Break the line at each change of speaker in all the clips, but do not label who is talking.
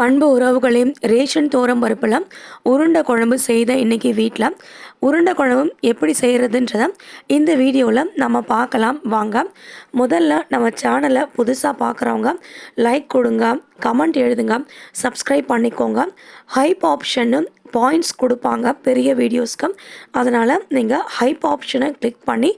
அன்பு உறவுகளையும் ரேஷன் தோரம் பருப்பில் உருண்டை குழம்பு செய்த இன்றைக்கி வீட்டில். உருண்டை குழம்பு எப்படி செய்கிறதுன்றத இந்த வீடியோவில் நம்ம பார்க்கலாம். வாங்க முதல்ல நம்ம சேனலை புதுசாக பார்க்குறவங்க லைக் கொடுங்க கமெண்ட் எழுதுங்க சப்ஸ்கிரைப் பண்ணிக்கோங்க. ஹைப் ஆப்ஷன்னு பாயிண்ட்ஸ் கொடுப்பாங்க பெரிய வீடியோஸ்க்கு. அதனால் நீங்கள் ஹைப் ஆப்ஷனை கிளிக் பண்ணி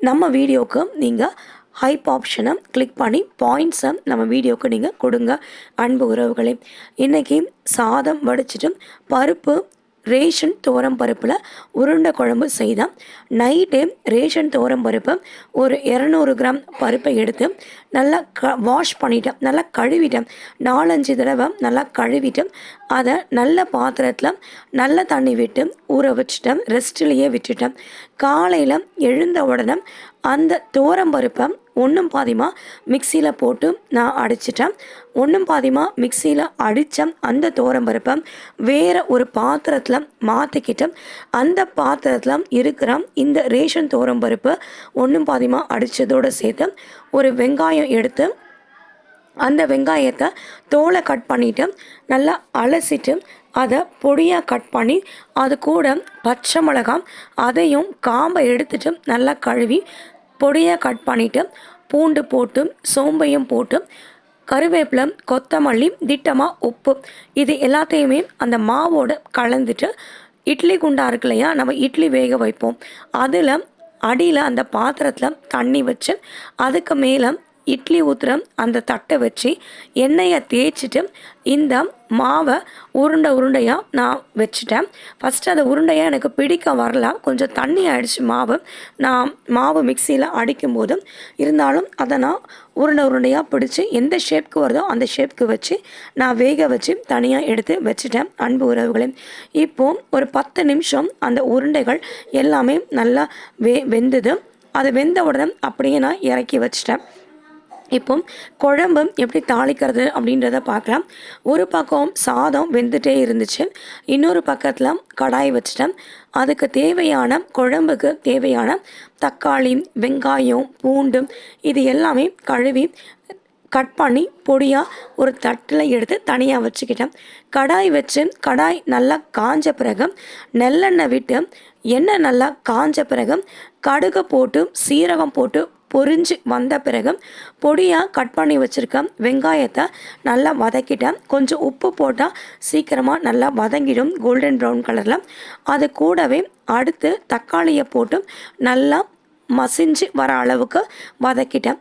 நம்ம வீடியோவுக்கு நீங்கள் ஹைப் ஆப்ஷனை கிளிக் பண்ணி பாயிண்ட்ஸை நம்ம வீடியோவுக்கு நீங்கள் கொடுங்க அன்பு உறவுகளே. இன்றைக்கி சாதம் வடிச்சிட்டு பருப்பு ரேஷன் தோரம் பருப்பில் உருண்டை குழம்பு செய்தேன் நைட்டு ரேஷன் தோரம் பருப்பு ஒரு இரநூறு கிராம் பருப்பை எடுத்து நல்லா க வாஷ் பண்ணிட்டேன். நல்லா கழுவிட்டேன். நாலஞ்சு தடவை நல்லா கழுவிட்டு அதை நல்ல பாத்திரத்தில் நல்ல தண்ணி விட்டு ஊற வச்சுட்டேன். ரெஸ்ட்லேயே விட்டுட்டேன். காலையில் எழுந்த உடனே அந்த தோரம் பருப்பை ஒன்றும் பாதிமாக மிக்சியில் போட்டு நான் அடிச்சிட்டேன். ஒன்றும் பாதிமாக மிக்சியில் அடித்த அந்த தோரம் பருப்பை வேறு ஒரு பாத்திரத்தில் மாற்றிக்கிட்டு அந்த பாத்திரத்தில் இருக்கிற இந்த ரேஷன் தோரம் பருப்பு ஒன்றும் பாதிமாக அடித்ததோடு சேர்த்து ஒரு வெங்காயம் எடுத்து அந்த வெங்காயத்தை தோலை கட் பண்ணிவிட்டு நல்லா அலசிட்டு அதை பொடியாக கட் பண்ணி அது கூட பச்சை மிளகாய் அதையும் காம்பை எடுத்துட்டு நல்லா கழுவி பொடியாக கட் பண்ணிவிட்டு பூண்டு போட்டு சோம்பையும் போட்டு கருவேப்பிலை கொத்தமல்லி திட்டமாக உப்பு இது எல்லாத்தையுமே அந்த மாவோடு கலந்துட்டு இட்லி குண்டா இருக்கு இல்லையா நம்ம இட்லி வேக வைப்போம். அதில் அடியில் அந்த பாத்திரத்தில் தண்ணி வச்சு அதுக்கு மேலே இட்லி ஊற்றுற அந்த தட்டை வச்சு எண்ணெயை தேய்ச்சிட்டு இந்த மாவை உருண்டை உருண்டையாக நான் வச்சுட்டேன். ஃபஸ்ட்டு அந்த உருண்டையாக எனக்கு பிடிக்க வரல. கொஞ்சம் தண்ணி ஆயிடுச்சு மாவு நான் மாவு மிக்சியில் அடிக்கும்போது இருந்தாலும் அதை நான் உருண்டை உருண்டையாக பிடிச்சி எந்த ஷேப்க்கு வருதோ அந்த ஷேப்க்கு வச்சு நான் வேக வச்சு தனியாக எடுத்து வச்சுட்டேன். அன்பு உறவுகளே இப்போது ஒரு பத்து நிமிஷம் அந்த உருண்டைகள் எல்லாமே நல்லா வெ வெந்தது. அது வெந்த உடனே அப்படியே நான் இறக்கி வச்சிட்டேன். இப்போ குழம்பு எப்படி தாளிக்கிறது அப்படின்றத பார்க்கலாம். ஒரு பக்கம் சாதம் வெந்துட்டே இருந்துச்சு. இன்னொரு பக்கத்தில் கடாய் வச்சுட்டேன். அதுக்கு தேவையான குழம்புக்கு தேவையான தக்காளி வெங்காயம் பூண்டு இது எல்லாமே கழுவி கட் பண்ணி பொடியாக ஒரு தட்டில் எடுத்து தனியாக வச்சுக்கிட்டேன். கடாய் வச்சு கடாய் நல்லா காஞ்ச பிறகு நெல்லெண்ணெய் விட்டு எண்ணெய் நல்லா காஞ்ச பிறகு கடுகு போட்டு சீரகம் போட்டு பொறிஞ்சு வந்த பிறகு பொடியாக கட் பண்ணி வச்சுருக்க வெங்காயத்தை நல்லா வதக்கிட்டேன். கொஞ்சம் உப்பு போட்டால் சீக்கிரமாக நல்லா வதங்கிடும் கோல்டன் ப்ரௌன் கலரில் அது கூடவே அடுத்து தக்காளியை போட்டு நல்லா மசிஞ்சு வர அளவுக்கு வதக்கிட்டேன்.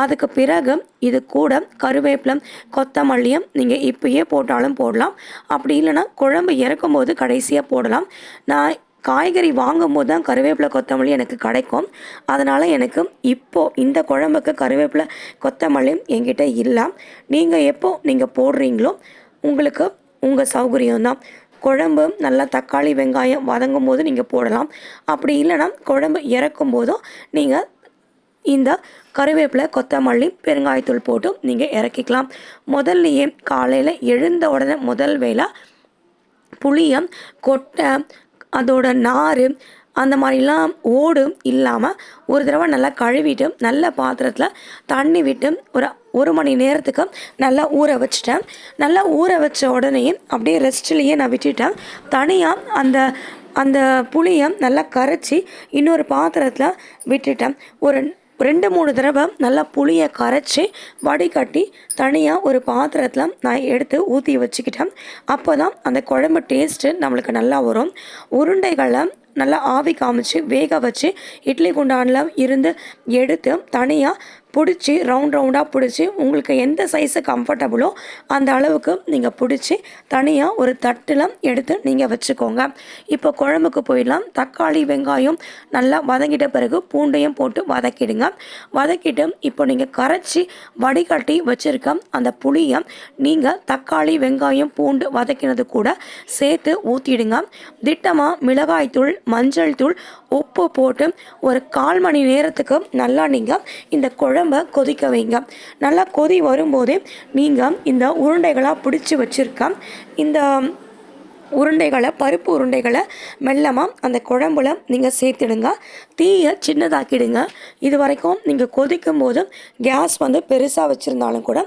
அதுக்கு பிறகு இது கூட கருவேப்பிலை கொத்தமல்லியும் நீங்கள் இப்பயே போட்டாலும் போடலாம். அப்படி இல்லைன்னா குழம்பு இறக்கும் போது கடைசியாக போடலாம். நான் காய்கறி வாங்கும் போது தான் கருவேப்பிலை கொத்தமல்லி எனக்கு கிடைக்கும். அதனால் எனக்கு இப்போது இந்த குழம்புக்கு கருவேப்பிலை கொத்தமல்லி என்கிட்ட இல்லை. நீங்கள் எப்போ நீங்கள் போடுறீங்களோ உங்களுக்கு உங்கள் சௌகரியம்தான் குழம்பு நல்லா தக்காளி வெங்காயம் வதங்கும் போது நீங்கள் போடலாம். அப்படி இல்லைன்னா குழம்பு இறக்கும் போதும் நீங்கள் இந்த கருவேப்பிலை கொத்தமல்லி பெருங்காயத்தூள் போட்டு நீங்கள் இறக்கிக்கலாம். முதல்லையே காலையில் எழுந்த உடனே முதல் வேலை புளியம் கொட்டை அதோட நார் அந்த மாதிரிலாம் ஓடு இல்லாமல் ஒரு தடவை நல்லா கழுவிட்டு நல்ல பாத்திரத்தில் தண்ணி விட்டு ஒரு ஒரு மணி நேரத்துக்கு நல்லா ஊற வச்சிட்டேன். நல்லா ஊற வச்ச உடனே அப்படியே ரெஸ்ட்லேயே நான் விட்டுட்டேன். தனியாக அந்த அந்த புளியை நல்லா கரைச்சி இன்னொரு பாத்திரத்தில் விட்டுட்டேன். ஒரு ரெண்டு மூணு தடவை நல்லா புளியை கரைச்சி வடிகட்டி தனியாக ஒரு பாத்திரத்தில் நான் எடுத்து ஊற்றி வச்சுக்கிட்டேன். அப்போ தான் அந்த குழம்பு டேஸ்ட்டு நம்மளுக்கு நல்லா வரும். உருண்டைகளை நல்லா ஆவி காமிச்சு வேக வச்சு இட்லி குண்டானில் இருந்து எடுத்து தனியாக பிடிச்சி ரவுண்ட் ரவுண்டாக பிடிச்சி உங்களுக்கு எந்த சைஸு கம்ஃபர்டபுளோ அந்த அளவுக்கு நீங்கள் பிடிச்சி தனியாக ஒரு தட்டில் எடுத்து நீங்கள் வச்சுக்கோங்க. இப்போ குழம்புக்கு போயிடலாம். தக்காளி வெங்காயம் நல்லா வதங்கிட்ட பிறகு பூண்டையும் போட்டு வதக்கிடுங்க. வதக்கிட்டு இப்போ நீங்கள் கரைச்சி வடிகட்டி வச்சுருக்க அந்த புளியை நீங்கள் தக்காளி வெங்காயம் பூண்டு வதக்கினது கூட சேர்த்து ஊற்றிடுங்க திட்டமாக மிளகாய்த்தூள் மஞ்சள் தூள் உப்பு போட்டு ஒரு கால் மணி நேரத்துக்கு நல்லா நீங்கள் இந்த குழ கொதிக்க வைங்க. நல்லா கொதி வரும்போது நீங்கள் இந்த உருண்டைகளாக பிடிச்சி வச்சுருக்க இந்த உருண்டைகளை பருப்பு உருண்டைகளை மெல்லமாக அந்த குழம்புல நீங்கள் சேர்த்துடுங்க. தீயை சின்னதாக்கிடுங்க. இது வரைக்கும் நீங்கள் கொதிக்கும் போது கேஸ் வந்து பெருசாக வச்சுருந்தாலும் கூட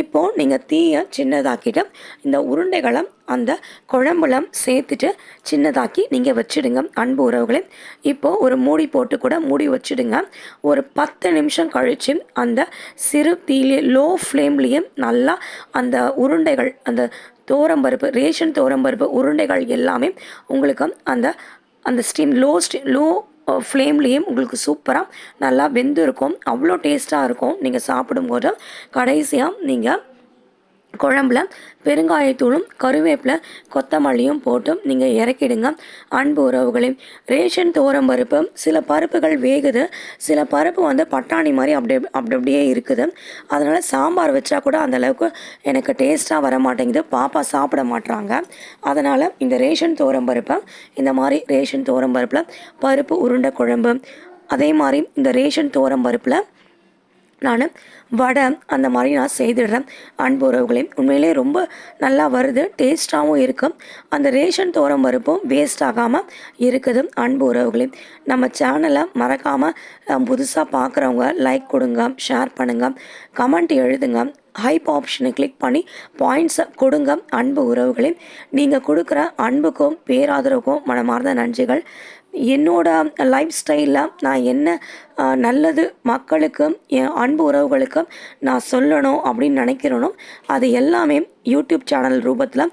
இப்போது நீங்கள் தீயை சின்னதாக்கிட்டு இந்த உருண்டைகளை அந்த குழம்புலாம் சேர்த்துட்டு சின்னதாக்கி நீங்கள் வச்சுடுங்க அன்பு உறவுகளை. இப்போது ஒரு மூடி போட்டு கூட மூடி வச்சுடுங்க. ஒரு பத்து நிமிஷம் கழித்து அந்த சிறு தீலே லோ ஃப்ளேம்லேயும் நல்லா அந்த உருண்டைகள் அந்த தோரம்பருப்பு ரேஷன் தோரம்பருப்பு உருண்டைகள் எல்லாமே உங்களுக்கு அந்த அந்த ஸ்டீம் லோ ஸ்டீ லோ ஃப்ளேம்லேயும் உங்களுக்கு சூப்பராக நல்லா வெந்து இருக்கும் அவ்வளோ டேஸ்ட்டாக இருக்கும். நீங்கள் சாப்பிடும்போது கடைசியாக நீங்கள் குழம்புல பெருங்காயத்தூளும் கருவேப்பிலை கொத்தமல்லியும் போட்டு நீங்கள் இறக்கிடுங்க. அன்பு உறவுகளையும் ரேஷன் தோரம் பருப்பு சில பருப்புகள் வேகுது. சில பருப்பு வந்து பட்டாணி மாதிரி அப்படி அப்படி அப்படியே இருக்குது. அதனால் சாம்பார் வச்சா கூட அந்தளவுக்கு எனக்கு டேஸ்ட்டாக வர மாட்டேங்குது பாப்பா சாப்பிட மாட்டுறாங்க அதனால் இந்த ரேஷன் தோரம் பருப்பை இந்த மாதிரி ரேஷன் தோரம் பருப்பில் பருப்பு உருண்டை குழம்பு அதே மாதிரி இந்த ரேஷன் தோரம் பருப்பில் நான் வடை அந்த மாதிரி நான் செய்துடுறேன். அன்பு உறவுகளே உண்மையிலே ரொம்ப நல்லா வருது டேஸ்ட்டாகவும் இருக்கும் அந்த ரேஷன் தோரம் பருப்பும் வேஸ்ட் ஆகாமல் இருக்குது அன்பு உறவுகளே. நம்ம சேனலை மறக்காமல் புதுசாக பார்க்குறவங்க லைக் கொடுங்க ஷேர் பண்ணுங்கள் கமெண்ட் எழுதுங்க ஹைப் ஆப்ஷனை கிளிக் பண்ணி பாயிண்ட்ஸை கொடுங்க அன்பு உறவுகளே. நீங்கள் கொடுக்குற அன்புக்கும் பேராதரவுக்கும் மனமார்ந்த நன்றிகள். என்னோட லைஃப் ஸ்டைலில் நான் என்ன நல்லது மக்களுக்கும் என் அன்பு உறவுகளுக்கும் நான் சொல்லணும் அப்படின்னு நினைக்கிறேனோ அது எல்லாமே யூடியூப் சேனல் ரூபத்தில்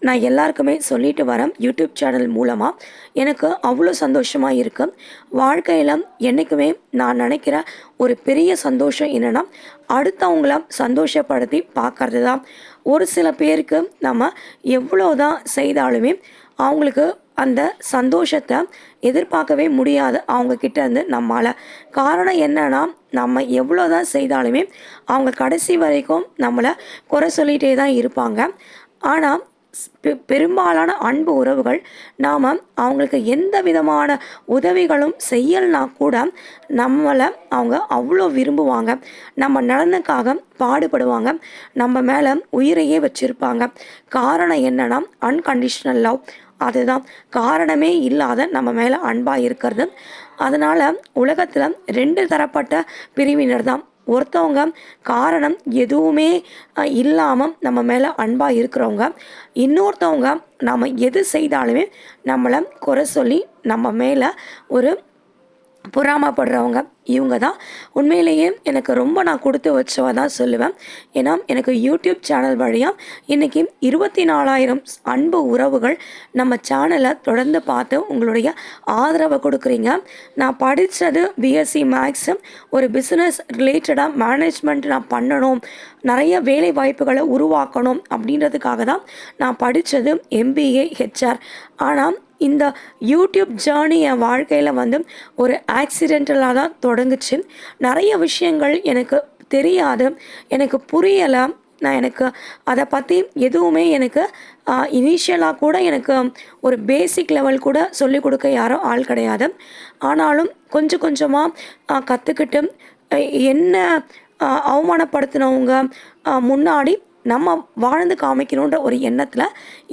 நான் எல்லாருக்குமே சொல்லிட்டு வரேன். யூடியூப் சேனல் மூலமாக எனக்கு அவ்வளோ சந்தோஷமாக இருக்கும் வாழ்க்கையில் என்றைக்குமே நான் நினைக்கிற ஒரு பெரிய சந்தோஷம் என்னென்னா அடுத்தவங்கள சந்தோஷப்படுத்தி பார்க்கறது தான் ஒரு சில பேருக்கு நம்ம எவ்வளோ தான் செய்தாலுமே அவங்களுக்கு அந்த சந்தோஷத்தை எதிர்பார்க்கவே முடியாது அவங்கக்கிட்ட இருந்து நம்மளால் காரணம் என்னன்னா நம்ம எவ்வளோ தான் செய்தாலுமே அவங்க கடைசி வரைக்கும் நம்மளை குறை சொல்லிகிட்டே தான் இருப்பாங்க. ஆனால் பெ- பெரும்பாலான அன்பு உறவுகள் நாம் அவங்களுக்கு எந்த விதமான உதவிகளும் செய்யலைனா கூட நம்மளை அவங்க அவ்வளோ விரும்புவாங்க. நம்ம நலனுக்காக பாடுபடுவாங்க. நம்ம மேலே உயிரையே வச்சுருப்பாங்க. காரணம் என்னன்னா அன்கண்டிஷ்னல் லவ் அதுதான் காரணமே இல்லாத நம்ம மேலே அன்பாக இருக்கிறது. அதனால் உலகத்தில் ரெண்டு தரப்பட்ட பிரிவினர் தான். ஒருத்தவங்க காரணம் எதுவுமே இல்லாமல் நம்ம மேலே அன்பாக இருக்கிறவங்க இன்னொருத்தவங்க நம்ம எது செய்தாலுமே நம்மளை குறை சொல்லி நம்ம மேலே ஒரு பொறாமப்படுறவங்க இவங்க தான். உண்மையிலேயே எனக்கு ரொம்ப நான் கொடுத்து வச்சவ தான் சொல்லுவேன். ஏன்னா எனக்கு யூடியூப் சேனல் வழியாக இன்றைக்கி இருபத்தி நாலாயிரம் அன்பு உறவுகள் நம்ம சேனலை தொடர்ந்து பார்த்து உங்களுடைய ஆதரவை கொடுக்குறீங்க. நான் படித்தது பிஎஸ்சி மேக்ஸு ஒரு பிஸ்னஸ் ரிலேட்டடாக மேனேஜ்மெண்ட் நான் பண்ணணும். நிறைய வேலை வாய்ப்புகளை உருவாக்கணும் அப்படின்றதுக்காக தான் நான் படித்தது எம்பிஏ ஹெச்ஆர் ஆனால் இந்த யூடியூப் ஜேர்னி என் வாழ்க்கையில் வந்து ஒரு ஆக்சிடென்டலாக தான் தொடங்குச்சு. நிறைய விஷயங்கள் எனக்கு தெரியாது. எனக்கு புரியலை. நான் எனக்கு அதை பற்றி எதுவுமே எனக்கு இனிஷியலாக கூட எனக்கு ஒரு பேசிக் லெவல் கூட சொல்லிக் கொடுக்க யாரும் ஆள் கிடையாது. ஆனாலும் கொஞ்சம் கொஞ்சமாக கற்றுக்கிட்டு என்ன அவமானப்படுத்தினவங்க முன்னாடி நம்ம வாழ்ந்து காமிக்கணுன்ற ஒரு எண்ணத்தில்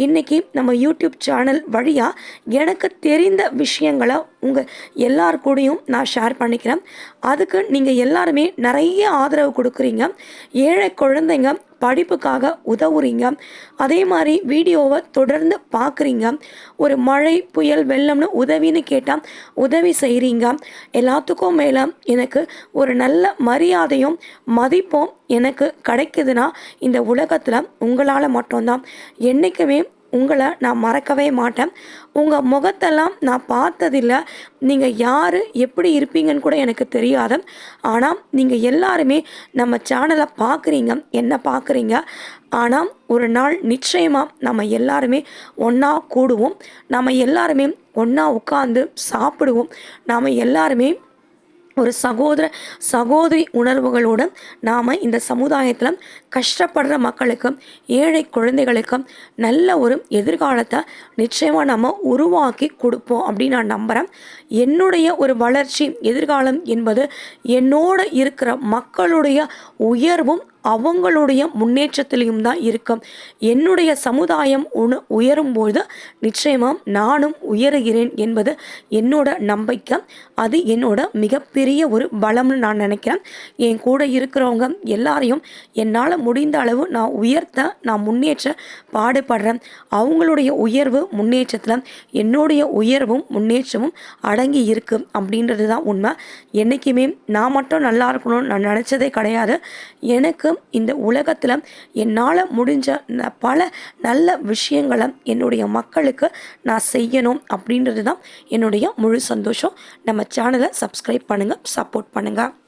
இன்றைக்கி நம்ம யூடியூப் சேனல் வழியாக எனக்கு தெரிந்த விஷயங்களை உங்கள் எல்லார் கூடயும் நான் ஷேர் பண்ணிக்கிறேன். அதுக்கு நீங்கள் எல்லாருமே நிறைய ஆதரவு கொடுக்குறீங்க. ஏழை குழந்தைங்க படிப்புக்காக உதவுறீங்க. அதே மாதிரி வீடியோவை தொடர்ந்து பார்க்குறீங்க. ஒரு மழை புயல் வெள்ளம்னு உதவின்னு கேட்டால் உதவி செய்கிறீங்க எல்லாத்துக்கும் மேலே எனக்கு ஒரு நல்ல மரியாதையும் மதிப்பும் எனக்கு கிடைக்குதுன்னா இந்த உலகத்தில் உங்களால் மட்டும்தான். என்றைக்குமே உங்களை நான் மறக்கவே மாட்டேன். உங்கள் முகத்தெல்லாம் நான் பார்த்ததில்ல. நீங்கள் யார் எப்படி இருப்பீங்கன்னு கூட எனக்கு தெரியாது. ஆனால் நீங்கள் எல்லாருமே நம்ம சேனலை பார்க்குறீங்க என்ன பார்க்குறீங்க. ஆனால் ஒரு நாள் நிச்சயமாக நம்ம எல்லாருமே ஒன்றா கூடுவோம். நம்ம எல்லாருமே ஒன்றா உட்காந்து சாப்பிடுவோம். நாம் எல்லாருமே ஒரு சகோதர சகோதரி உணர்வுகளோடு நாம் இந்த சமுதாயத்தில் கஷ்டப்படுற மக்களுக்கும் ஏழை குழந்தைகளுக்கும் நல்ல ஒரு எதிர்காலத்தை நிச்சயமாக நம்ம உருவாக்கி கொடுப்போம் அப்படின்னு நான் நம்புகிறேன் என்னுடைய ஒரு வளர்ச்சி எதிர்காலம் என்பது என்னோட இருக்கிற மக்களுடைய உயர்வும் அவங்களுடைய முன்னேற்றத்திலையும் தான் இருக்கும். என்னுடைய சமுதாயம் உண உயரும்போது நிச்சயமாக நானும் உயருகிறேன் என்பது என்னோட நம்பிக்கை. அது என்னோட மிகப்பெரிய ஒரு பலம்னு நான் நினைக்கிறேன். என் கூட இருக்கிறவங்க எல்லாரையும் என்னால் முடிந்த அளவு நான் உயர்த்த நான் முன்னேற்ற பாடுபடுறேன். அவங்களுடைய உயர்வு முன்னேற்றத்தில் என்னுடைய உயர்வும் முன்னேற்றமும் அடங்கி இருக்கு அப்படின்றது தான் உண்மை. என்றைக்குமே நான் மட்டும் நல்லா இருக்கணும்னு நான் நினச்சதே கிடையாது. எனக்கு இந்த உலகத்தில் என்னால் முடிஞ்ச ந- பல நல்ல விஷயங்களை என்னுடைய மக்களுக்கு நான் செய்யணும் அப்படின்றது தான் என்னுடைய முழு சந்தோஷம். நம்ம சேனலை சப்ஸ்கிரைப் பண்ணுங்கள் சப்போர்ட் பண்ணுங்கள்